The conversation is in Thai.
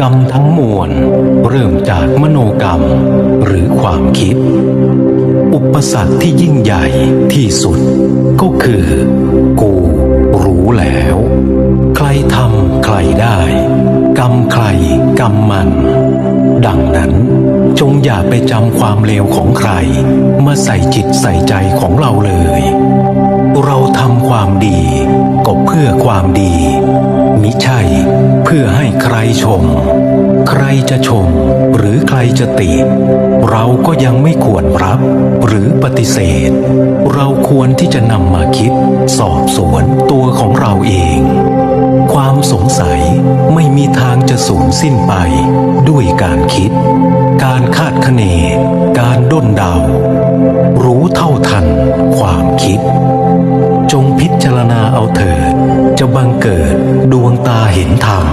กรรมทั้งมวลเริ่มจากมโนกรรม หรือความคิด อุปสรรคที่ยิ่งใหญ่ที่สุด ก็คือ กูรู้แล้ว ใครทำใครได้ กรรมใครกรรมมัน ดังนั้น จงอย่าไปจำความเลวของใคร มาใส่จิตใส่ใจของเราเลย เราทำความดี ก็เพื่อความดีมิใช่ พื่อให้ใครชม ใครจะชม หรือใครจะติ เราก็ยังไม่ควรรับ หรือปฏิเสธ เราควรที่จะนำมาคิด สอบสวนตัวของเราเอง ความสงสัยไม่มีทางจะสูญสิ้นไป ด้วยการคิด การคาดคะเน การด้นเดา รู้เท่าทัน ความคิด จงพิจารณาเอาเถิด จะบังเกิดดวงตาเห็นธรรม